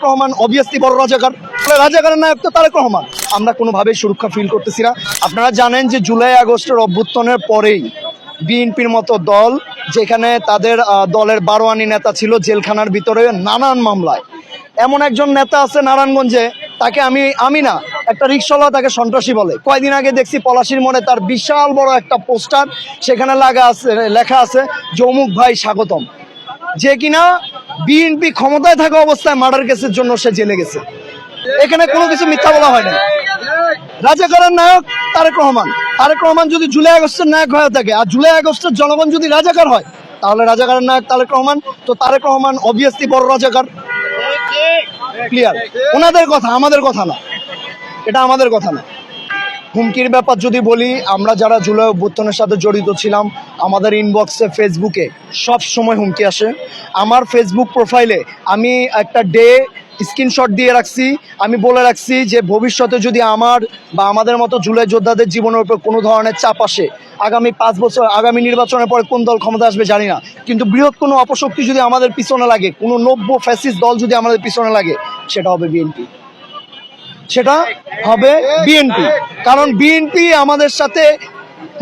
Rahman obviously বড় রাজাকার। আপনারা জানেন যে জুলাই আগস্টের অভ্যুত্থানের পরেই বিএনপির মতো দল, যেখানে তাদের দলের বারোয়ানি নেতা ছিল জেলখানার ভিতরে নানান মামলায়। এমন একজন নেতা আছে নারায়ণগঞ্জে, তাকে আমি আমি না, একটা রিক্সাওয়ালা তাকে সন্ত্রাসী বলে। কয়দিন আগে দেখছি পলাশির মোড়ে তার বিশাল বড় একটা পোস্টার, সেখানে লাগা আছে, লেখা আছে, যমুক ভাই স্বাগতম। যে কিনা বিএনপি ক্ষমতায় থাকা অবস্থায় মার্ডার কেসের জন্য সে জেলে গেছে। এখানে কোনো কিছু মিথ্যা বলা হয় না। রাজাকারের নায়ক তারেক রহমান। তারেক রহমান যদি জুলাই আগস্টের নায়ক হয়ে থাকে আর জুলাই আগস্টের জনগণ যদি রাজাকার হয়, তাহলে রাজাকারের নায়ক তারেক রহমান। তো তারেক রহমান অবভিয়াসলি বড় রাজাকার। ক্লিয়ার ওনাদের কথা, আমাদের কথা না। এটা আমাদের কথা না। হুমকির ব্যাপার যদি বলি, আমরা যারা জুলাই অভ্যুত্থানের সাথে জড়িত ছিলাম, আমাদের ইনবক্সে ফেসবুকে সব সময় হুমকি আসে। আমার ফেসবুক প্রোফাইলে আমি একটা ডে স্ক্রিনশট দিয়ে রাখছি, আমি বলে রাখছি যে ভবিষ্যতে যদি আমার বা আমাদের মতো জুলাই যোদ্ধাদের জীবনের উপর কোনো ধরনের চাপ আসে, আগামী পাঁচ বছর, আগামী নির্বাচনের পরে কোন দল ক্ষমতা আসবে জানি না। কিন্তু বৃহৎ কোনো অপশক্তি যদি আমাদের পিছনে লাগে, কোনো নব্য ফ্যাসিস দল যদি আমাদের পিছনে লাগে, সেটা হবে বিএনপি সেটা হবে বিএনপি কারণ বিএনপি আমাদের সাথে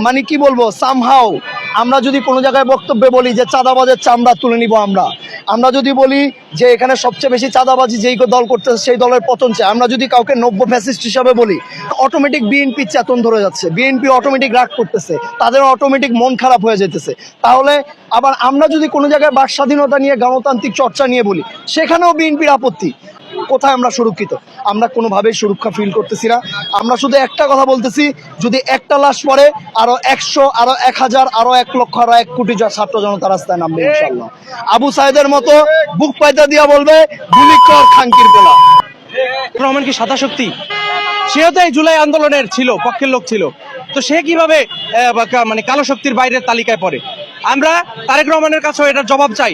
মানে কি বলব সামহাও আমরা যদি কোনো জায়গায় বক্তব্যে বলি যে চাঁদাবাজের চামড়া তুলে নিব আমরা আমরা যদি বলি যে এখানে সবচেয়ে বেশি চাঁদাবাজি যেই দল করতেছে সেই দলের পতন চাই, আমরা যদি কাউকে নব্য ফ্যাসিস্ট হিসাবে বলি অটোমেটিক বিএনপি চেতন ধরে যাচ্ছে বিএনপি অটোমেটিক রাগ করতেছে, তাদের অটোমেটিক মন খারাপ হয়ে যেতেছে। তাহলে আবার আমরা যদি কোনো জায়গায় বাক স্বাধীনতা নিয়ে গণতান্ত্রিক চর্চা নিয়ে বলি, সেখানেও বিএনপির আপত্তি। কোথায় আমরা সুরক্ষিত? আমরা কোনোভাবেই সুরক্ষা ফিল করতেছি না। আমরা শুধু একটা কথা বলতেছি, যদি একটা লাশ পড়ে, আরও একশো, আরও এক হাজার, আরও এক লক্ষ, আরও এক কোটি ছাত্র জনতা রাস্তায় নামবে ইনশাল্লাহ আবু সাইদের মতো বুক পাইতা দিয়া বলবে গুলি কর খাঙ্কির পোলা রহমান কি সাদা শক্তি সেও তো এই জুলাই আন্দোলনের ছিল, পক্ষের লোক ছিল। তো সে কীভাবে মানে কালো শক্তির বাইরের তালিকায় পড়ে? আমরা তারেক রহমানের কাছেও এটার জবাব চাই।